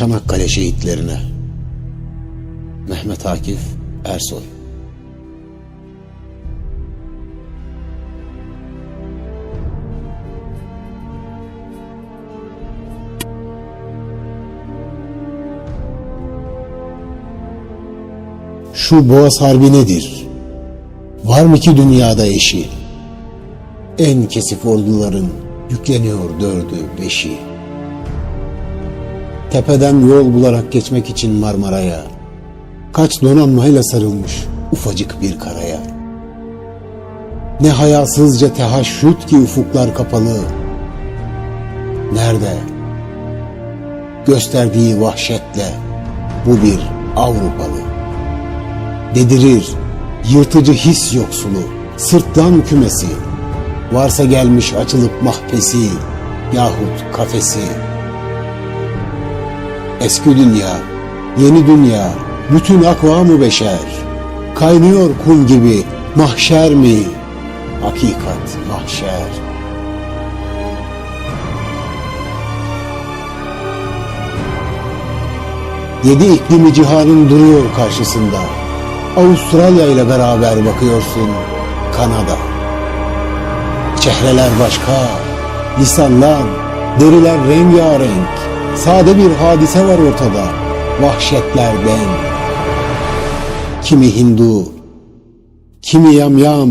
Çanakkale şehitlerine Mehmet Akif Ersoy Şu Boğaz Harbi nedir? Var mı ki dünyada eşi? En kesif orduların yükleniyor dördü, beşi. Tepeden yol bularak geçmek için Marmara'ya, kaç donanmayla sarılmış ufacık bir karaya. Ne hayasızca tehaşüt ki ufuklar kapalı. Nerede? Gösterdiği vahşetle bu bir Avrupalı. Dedirir, yırtıcı his yoksulu, sırtlan kümesi, varsa gelmiş açılıp mahpesi yahut kafesi. Eski dünya, yeni dünya, bütün akvamı beşer, kaynıyor kum gibi mahşer mi? Hakikat mahşer. Yedi iklimi cihanın duruyor karşısında. Avustralya ile beraber bakıyorsun Kanada. Çehreler başka, lisanlar, deriler rengarenk. Sade bir hadise var ortada, vahşetlerden. Kimi Hindu, kimi yamyam,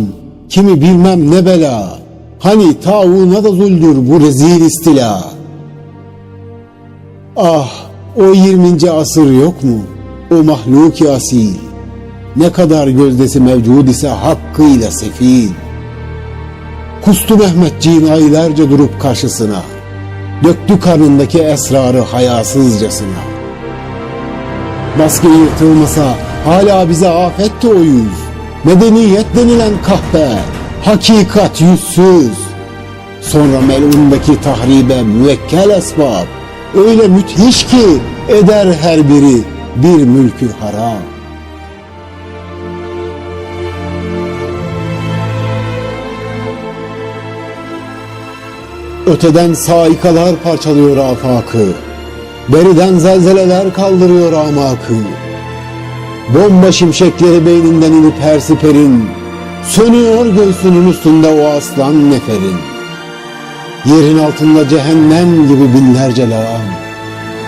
kimi bilmem ne bela. Hani tavuğuna da zuldür bu rezil istila. Ah, o 20. asır yok mu? O mahluki asil. Ne kadar gözdesi mevcud ise hakkıyla sefil. Kustu Mehmetciğin aylarca durup karşısına. Döktü karnındaki esrarı hayasızcasına. Maske yırtılmasa hala bize afetti o yüz. Medeniyet denilen kahpe, hakikat yüzsüz. Sonra melundaki tahribe müvekkel esbab. Öyle müthiş ki eder her biri bir mülkü haram. Öteden saikalar parçalıyor afakı. Beriden zelzeleler kaldırıyor amakı. Bomba şimşekleri beyninden inip her siperin. Sönüyor göğsünün üstünde o aslan neferin. Yerin altında cehennem gibi binlerce lağım.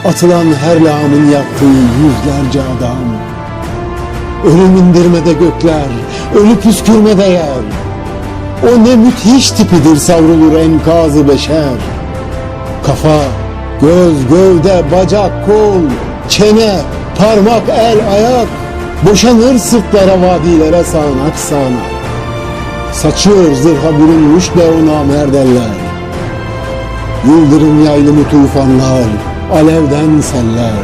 Atılan her lağımın yaktığı yüzlerce adam. Ölüm indirmede gökler, ölü püskürmede yer. O ne müthiş tipidir savrulur enkazı beşer. Kafa, göz, gövde, bacak, kol, çene, parmak, el, ayak. Boşanır sırtlara, vadilere sağanak sağanak. Saçıyor zırha bürünmüş de ona merdeller. Yıldırım yaylımı tufanlar, alevden seller.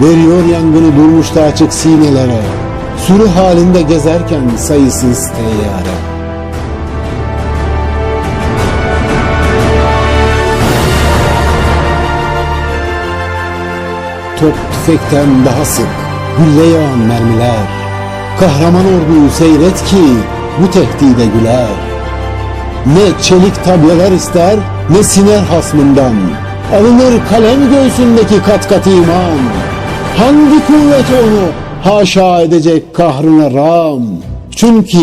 Veriyor yangını durmuş da açık sinelere. Sürü halinde gezerken sayısız teyyare. Top tüfekten daha sık, gülle yağan mermiler. Kahraman orduyu seyret ki bu tehdide güler. Ne çelik tableler ister ne siner hasmından. Alınır kalem göğsündeki kat kat iman. Hangi kuvvet onu haşa edecek kahrına ram? Çünkü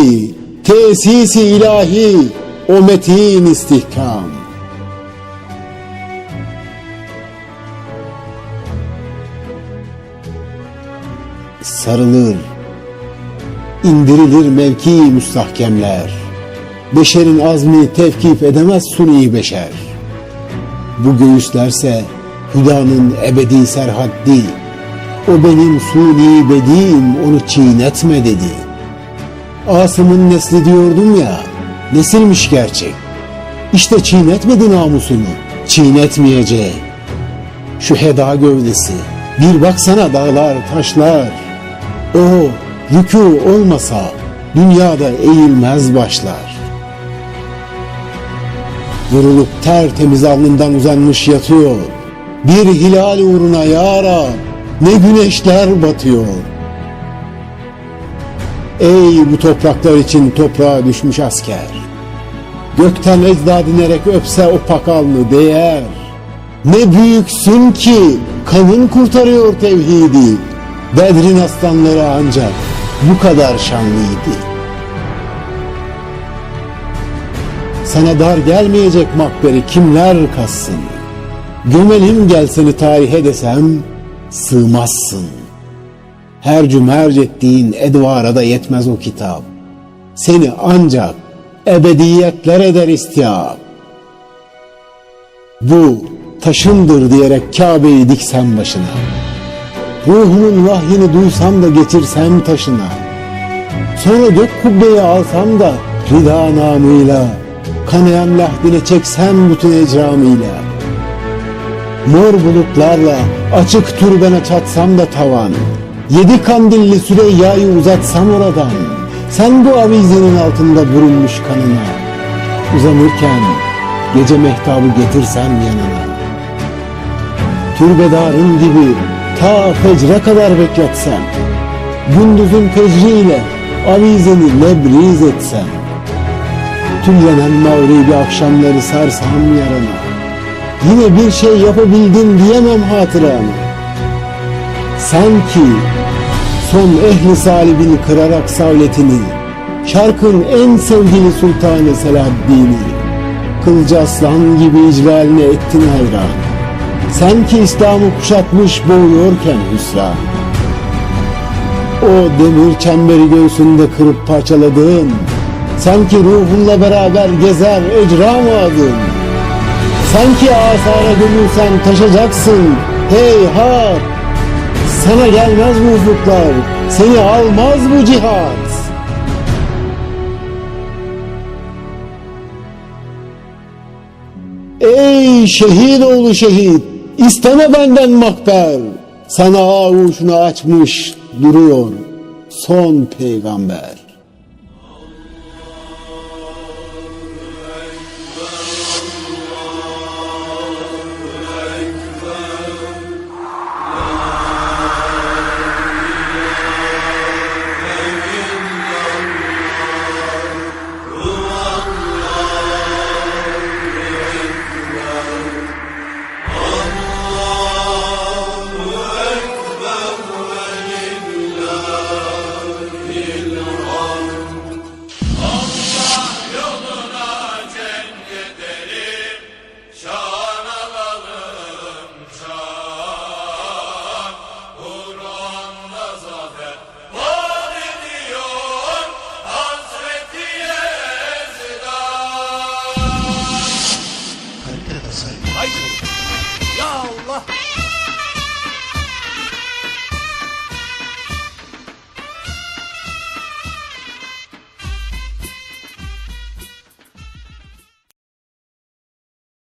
tesisi ilahi o metin istihkam. Sarılır, indirilir mevki müstahkemler. Beşerin azmi tevkif edemez suni beşer. Bu göğüslerse hüdanın ebedi serhaddi. O benim suni bedim onu çiğnetme dedi. Asım'ın nesli diyordum ya, nesilmiş gerçek. İşte çiğnetmedi namusunu, çiğnetmeyecek. Şu heda gövdesi, bir baksana dağlar, taşlar. O rükû olmasa dünyada eğilmez başlar. Vurulup tertemiz alnından uzanmış yatıyor. Bir hilal uğruna yara ne güneşler batıyor. Ey bu topraklar için toprağa düşmüş asker. Gökten ecdad inerek öpse o pak alnı değer. Ne büyüksün ki kanın kurtarıyor tevhidi. Bedrin aslanları ancak bu kadar şanlıydı. Sana dar gelmeyecek makberi kimler kassın? Gömelim gel seni tarihe desem sığmazsın. Her cümerc ettiğin edvara da yetmez o kitap. Seni ancak ebediyetler eder istiyap. Bu taşındır diyerek Kabe'yi diksem başına. Ruhumun vahyini duysam da getirsem taşına. Sonra gök kubbeyi alsam da rida namıyla, kanayan lahdine çeksem bütün ecramıyla. Mor bulutlarla açık türbene çatsam da tavan, yedi kandilli Süreyya'yı uzatsam oradan, sen bu avizenin altında bürünmüş kanına, uzanırken gece mehtabı getirsem yanına. Türbedarın gibi ta fecre kadar bekletsem, gündüzün fecriyle avizeni lebriz etsem, tüllenen mağribi akşamları sarsam yarana, yine bir şey yapabildim diyemem hatırana. Sanki son ehli salibini kırarak savletini, şarkın en sevgili sultanı Selahaddin'i, kılıcı aslan gibi icraline ettin hayran. Sen ki İslam'ı kuşatmış boğuyorken hüsran. O demir çemberi göğsünde kırıp parçaladın. Sanki ruhunla beraber gezer ecram adın. Sanki asara gömülsen taşacaksın. Heyhat! Sana gelmez bu ufuklar, seni almaz bu cihat. Ey şehit oğlu şehit, isteme benden makber. Sana avuşunu açmış duruyor son peygamber.